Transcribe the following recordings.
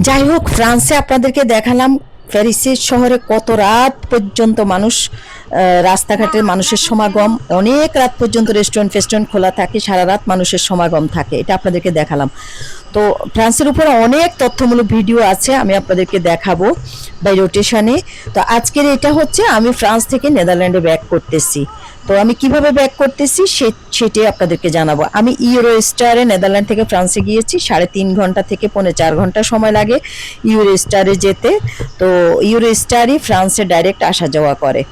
যাই হোক ফ্রান্সে আপনাদেরকে দেখালাম প্যারিসের শহরে কত রাত পর্যন্ত মানুষ আহ, রাস্তাঘাটে মানুষের সমাগম। অনেক রাত পর্যন্ত রেস্টুরেন্ট ফেস্টুরেন্ট খোলা থাকে সারা রাত মানুষের সমাগম থাকে এটা আপনাদেরকে দেখালাম। তো ফ্রান্সের উপরে অনেক তথ্যমূলক ভিডিও আছে আমি আপনাদেরকে দেখাবো বাই রোটেশনে তো আজকের এটা হচ্ছে আমি ফ্রান্স থেকে নেদারল্যান্ডে ব্যাক করতেছি। তো আমি কীভাবে ব্যাক করতেছি সে সেটাই আপনাদেরকে জানাব। আমি ইউরো স্টারে নেদারল্যান্ড থেকে ফ্রান্সে গিয়েছি, সাড়ে তিন ঘণ্টা থেকে পৌনে চার ঘণ্টা সময় লাগে ইউরো স্টারে যেতে। তো ইউরো স্টারই ফ্রান্সে ডাইরেক্ট আসা যাওয়া করে।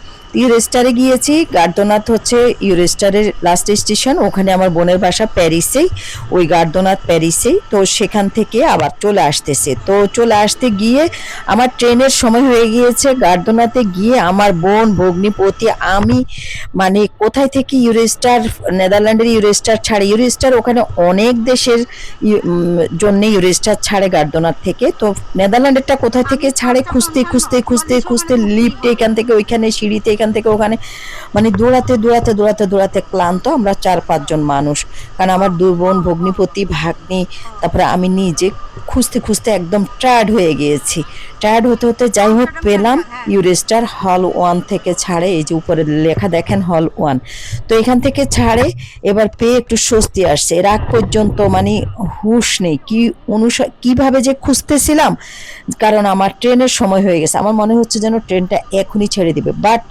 ইউরো স্টারে গিয়েছি। গার্দনাথ হচ্ছে ইউরেস্টারের লাস্ট স্টেশন ওখানে আমার বোনের বাসা প্যারিসেই, ওই গার্দনাথ প্যারিসেই। তো সেখান থেকে আবার চলে আসতেছে। তো চলে আসতে গিয়ে আমার ট্রেনের সময় হয়ে গিয়েছে। গার্দনাথে গিয়ে আমার বোন, ভগ্নিপতি, আমি মানে কোথায় থেকে ইউরেস্টার, নেদারল্যান্ডের ইউরেস্টার ছাড়ে, ইউরেস্টার ওখানে অনেক দেশের জন্য ইউরেস্টার ছাড়ে গার্দনার থেকে। তো নেদারল্যান্ডেরটা কোথায় থেকে ছাড়ে? খুঁজতে খুঁজতে খুঁজতে খুঁজতে লিফট, এখান থেকে ওইখানে সিঁড়িতে এখান থেকে ওখানে মানে দৌড়াতে দৌড়াতে দৌড়াতে দৌড়াতে ক্লান্ত আমরা চার পাঁচজন মানুষ। কারণ আমার দুই বোন, ভগ্নিপতি, ভাগ্নি, তারপরে আমি নিজে খুঁজতে খুঁজতে একদম টায়ার্ড হয়ে গিয়েছি। টায়ার্ড হতে হতে যাই হোক পেলাম ইউরেস্টার হল ওয়ান থেকে ছাড়ে এই যে উপরে লেখা দেখেন হল ওয়ান তো এখান থেকে ছাড়ে এবার পেয়ে একটু স্বস্তি আসছে। এর আগ পর্যন্ত মানে হুশ নেই। কি অনুসা কীভাবে যে খুঁজতেছিলাম? কারণ আমার ট্রেনের সময় হয়ে গেছে। আমার মনে হচ্ছে যেন ট্রেনটা এখনই ছেড়ে দিবে। বাট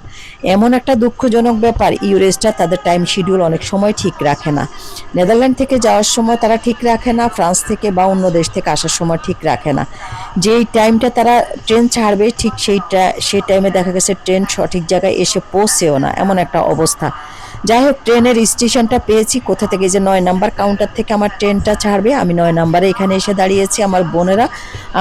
এমন একটা দুঃখজনক ব্যাপার ইউরেস্টার তাদের টাইম শিডিউল অনেক সময় ঠিক রাখে না। নেদারল্যান্ড থেকে যাওয়ার সময় তারা ঠিক রাখে না ফ্রান্স থেকে বা অন্য দেশ থেকে আসার সময় ঠিক রাখে না। যেই টাইমটা তারা ট্রেন ছাড়বে, ঠিক সেইটা, সেই টাইমে দেখা গেছে ট্রেন সঠিক জায়গায় এসে পৌঁছেও না। এমন একটা অবস্থা। যাই হোক ট্রেনের স্টেশনটা পেয়েছি। কোথা থেকে যে নয় নাম্বার কাউন্টার থেকে আমার ট্রেনটা ছাড়বে, আমি নয় নাম্বারে এখানে এসে দাঁড়িয়েছি। আমার বোনেরা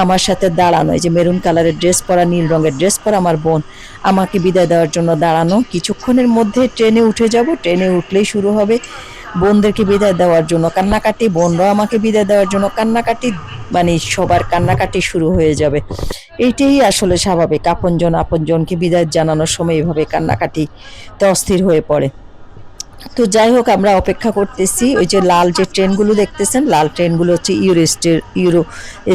আমার সাথে দাঁড়ানো, এই যে মেরুন কালারের ড্রেস পরা, নীল রঙের ড্রেস পরা আমার বোন, আমাকে বিদায় দেওয়ার জন্য দাঁড়ানো। কিছুক্ষণের মধ্যে ট্রেনে উঠে যাব, ট্রেনে উঠলেই শুরু হবে বোনদেরকে বিদায় দেওয়ার জন্য। কান্নাকাটি, বোনরাও আমাকে বিদায় দেওয়ার জন্য। কান্নাকাটি মানে সবার কান্নাকাটি শুরু হয়ে যাবে। এইটাই আসলে স্বাভাবিক, আপনজন আপনজনকে বিদায় জানানোর সময় এভাবে কান্নাকাটি তো অস্থির হয়ে পড়ে। তো যাই হোক, আমরা অপেক্ষা করতেছি। ওই যে লাল যে ট্রেনগুলো দেখতেছেন, লাল ট্রেনগুলো হচ্ছে ইউরো স্টার ইউরো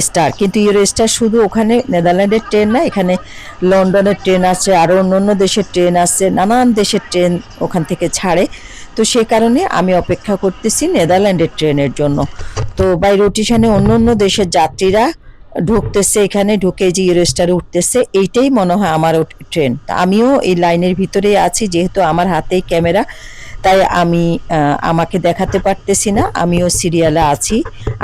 স্টার কিন্তু ইউরো স্টার শুধু ওখানে নেদারল্যান্ডের ট্রেন না, এখানে লন্ডনের ট্রেন আছে আরও অন্য অন্য দেশের ট্রেন আছে, নানান দেশের ট্রেন ওখান থেকে ছাড়ে। তো সে কারণে আমি অপেক্ষা করতেছি নেদারল্যান্ডের ট্রেনের জন্য। তো বাই রোটেশনে অন্য অন্য দেশের যাত্রীরা ঢুকতেছে এখানে, ঢুকে যে ইউরোস্টারে উঠতেছে, এইটাই মনে হয় আমারও ট্রেন। আমিও এই লাইনের ভিতরেই আছি, যেহেতু আমার হাতেই ক্যামেরা। তাই আমি আমাকে দেখাতে পারতেছি না। আমিও সিরিয়ালে আছি।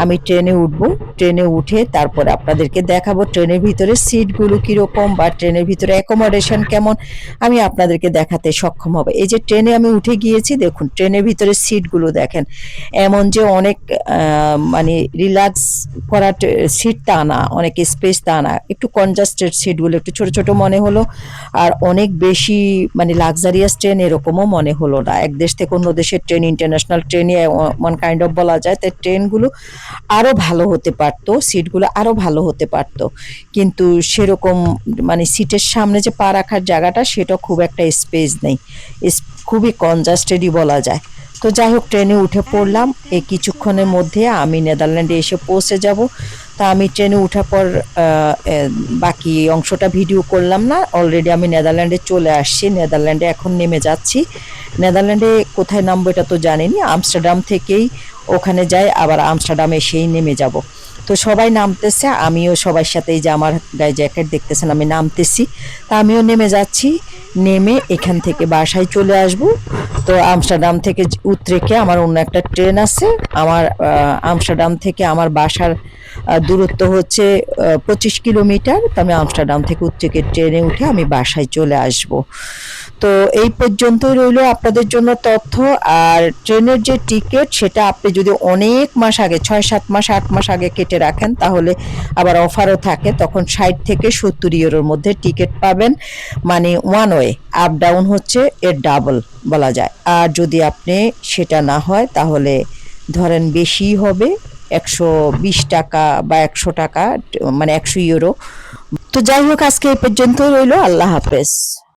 আমি ট্রেনে উঠবো। ট্রেনে উঠে তারপরে আপনাদেরকে দেখাবো ট্রেনের ভিতরে সিটগুলো কীরকম বা ট্রেনের ভিতরে অ্যাকোমোডেশন কেমন। আমি আপনাদেরকে দেখাতে সক্ষম হবে। এই যে ট্রেনে আমি উঠে গিয়েছি, দেখুন, ট্রেনের ভিতরে সিটগুলো দেখেন। এমন যে অনেক মানে রিল্যাক্স করা সিট তা না, অনেক স্পেস তা না। একটু কনজাস্টেড সিটগুলো, একটু ছোট ছোট মনে হলো। আর অনেক বেশি মানে লাক্সারিয়াস ট্রেন এরকমও মনে হলো না। এক দেশ থেকে অন্য দেশের ট্রেন ইন্টারন্যাশনাল ট্রেনে ওয়ান কাইন্ড অফ বলা যায় তাই ট্রেনগুলো আরও ভালো হতে পারতো সিটগুলো আরও ভালো হতে পারতো। কিন্তু সেরকম মানে সিটের সামনে যে পা রাখার জায়গাটা, সেটা খুব একটা স্পেস নেই। খুবই কনজাস্টেডই বলা যায়। তো যাই হোক ট্রেনে উঠে পড়লাম। এই কিছুক্ষণের মধ্যে আমি নেদারল্যান্ডে এসে পৌঁছে যাব। তা আমি ট্রেনে উঠার পর বাকি অংশটা ভিডিও করলাম না। অলরেডি আমি নেদারল্যান্ডে চলে আসছি। নেদারল্যান্ডে এখন নেমে যাচ্ছি। নেদারল্যান্ডে কোথায় নামবো এটা তো জানিনি। আমস্টারডাম থেকেই ওখানে যাই, আবার আমস্টারডামে সেই নেমে যাব। তো সবাই নামতেছে, আমিও সবার সাথে এই যে আমার গায়ে জ্যাকেট দেখতেছেন, আমি নামতেছি। তা আমিও নেমে যাচ্ছি। নেমে এখান থেকে বাসায় চলে আসব। তো আমস্টারডাম থেকে উত্রেকে আমার অন্য একটা ট্রেন আছে। আমার আমস্টারডাম থেকে আমার বাসার দূরত্ব হচ্ছে পঁচিশ কিলোমিটার। তো আমি আমস্টারডাম থেকে উত্তরেকে ট্রেনে উঠে আমি বাসায় চলে আসব। তো এই পর্যন্তই রইল আপনাদের জন্য তথ্য। আর ট্রেনের যে টিকিট, সেটা আপনি যদি অনেক মাস আগে, ছয় সাত মাস, আট মাস আগে কেটে রাখেন, তাহলে আবার অফারও থাকে। তখন ষাট থেকে সত্তর ইউরোর মধ্যে টিকিট পাবেন। মানে ওয়ান ওয়ে আপ ডাউন হচ্ছে, এর ডাবল বলা যায়। আর যদি আপনি সেটা না হয়, তাহলে ধরেন বেশি হবে, একশো বিশ টাকা বা একশো টাকা মানে একশো ইউরো। তো যাই হোক, আজকে এই পর্যন্ত রইল। আল্লাহ হাফেজ।